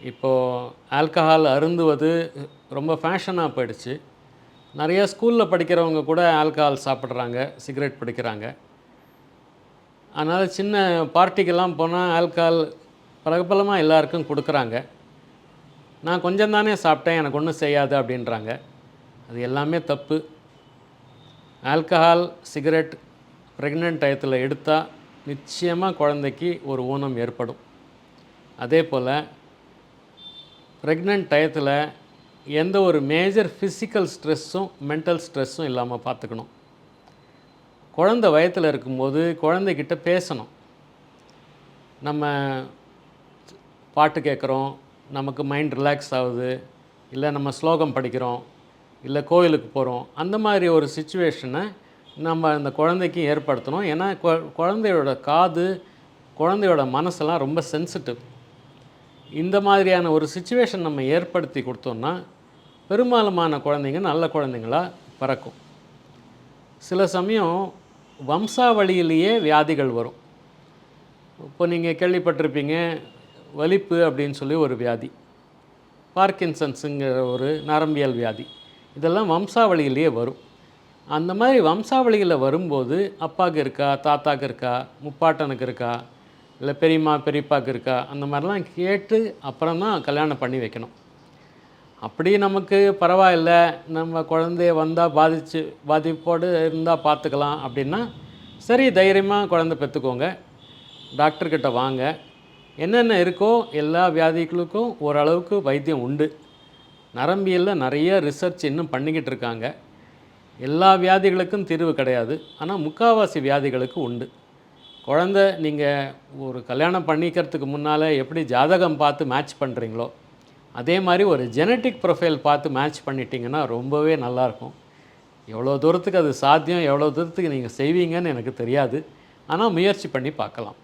இப்போது ஆல்கஹால் அருந்துவது ரொம்ப ஃபேஷனாக போயிடுச்சு. நிறைய ஸ்கூலில் படிக்கிறவங்க கூட ஆல்கஹால் சாப்பிட்றாங்க சிகரெட் பிடிக்கிறாங்க. அதனால் சின்ன பார்ட்டிக்கெல்லாம் போனால் ஆல்கஹால் பிரபலமாக எல்லாருக்கும் கொடுக்குறாங்க. நான் கொஞ்சம் தானே சாப்பிட்டேன் எனக்கு ஒன்றும் செய்யாது அப்படின்றாங்க. அது எல்லாமே தப்பு. ஆல்கஹால் சிகரெட் ப்ரெக்னென்ட் டயத்தில் எடுத்தால் நிச்சயமாக குழந்தைக்கு ஒரு ஊனம் ஏற்படும். அதே போல் ப்ரெக்னென்ட் டயத்தில் எந்த ஒரு மேஜர் ஃபிசிக்கல் ஸ்ட்ரெஸ்ஸும் மென்டல் ஸ்ட்ரெஸ்ஸும் இல்லாமல் பார்த்துக்கணும் குழந்தை வயத்தில் இருக்கும்போது குழந்தைகிட்ட பேசணும். நம்ம பாட்டு கேட்குறோம் நமக்கு மைண்ட் ரிலாக்ஸ் ஆகுது இல்லை நம்ம ஸ்லோகம் படிக்கிறோம் இல்லை கோயிலுக்கு போகிறோம் அந்த மாதிரி ஒரு சுச்சுவேஷனை நம்ம அந்த குழந்தைக்கு ஏற்படுத்தணும். ஏன்னா கொ- குழந்தையோட காது குழந்தையோட மனசெல்லாம் ரொம்ப சென்சிட்டிவ் இந்த மாதிரியான ஒரு சுச்சுவேஷன் நம்ம ஏற்படுத்தி கொடுத்தோம்னா பெரும்பாலுமான குழந்தைங்க நல்ல குழந்தைங்களா பிறக்கும். சில சமயம் வம்சாவளியிலேயே வியாதிகள் வரும். இப்போ நீங்கள் கேள்விப்பட்டிருப்பீங்க வலிப்பு அப்படின்னு சொல்லி ஒரு வியாதி. பார்க்கின்சன்ஸுங்கிற ஒரு நரம்பியல் வியாதி. இதெல்லாம் வம்சாவளியிலேயே வரும். அந்த மாதிரி வம்சாவளியில் வரும்போது அப்பாவுக்கு இருக்கா தாத்தாக்கு இருக்கா முப்பாட்டனுக்கு இருக்கா இல்லை பெரியம்மா பெரியப்பாக்கு இருக்கா? அந்த மாதிரிலாம் கேட்டு அப்புறம் தான் கல்யாணம் பண்ணி வைக்கணும். அப்படி நமக்கு பரவாயில்ல. நம்ம குழந்தைய வந்தால் பாதிச்சு பாதிப்போடு இருந்தால் பார்த்துக்கலாம் அப்படின்னா சரி தைரியமாக குழந்தை பெற்றுக்கோங்க. டாக்டர்கிட்ட வாங்க. என்னென்ன இருக்கோ எல்லா வியாதிகளுக்கும் ஓரளவுக்கு வைத்தியம் உண்டு. நரம்பியலில் நிறைய ரிசர்ச் இன்னும் பண்ணிக்கிட்டு இருக்காங்க. எல்லா வியாதிகளுக்கும் தீர்வு கிடையாது. ஆனால் முக்காவாசி வியாதிகளுக்கு உண்டு. குழந்த நீங்கள் ஒரு கல்யாணம் பண்ணிக்கிறதுக்கு முன்னால் எப்படி ஜாதகம் பார்த்து மேட்ச் பண்ணுறீங்களோ அதே மாதிரி ஒரு ஜெனட்டிக் ப்ரொஃபைல் பார்த்து மேட்ச் பண்ணிட்டீங்கன்னா ரொம்பவே நல்லாயிருக்கும். எவ்வளோ தூரத்துக்கு அது சாத்தியம் எவ்வளோ தூரத்துக்கு நீங்கள் செய்வீங்கன்னு எனக்கு தெரியாது. ஆனால் முயற்சி பண்ணி பார்க்கலாம்.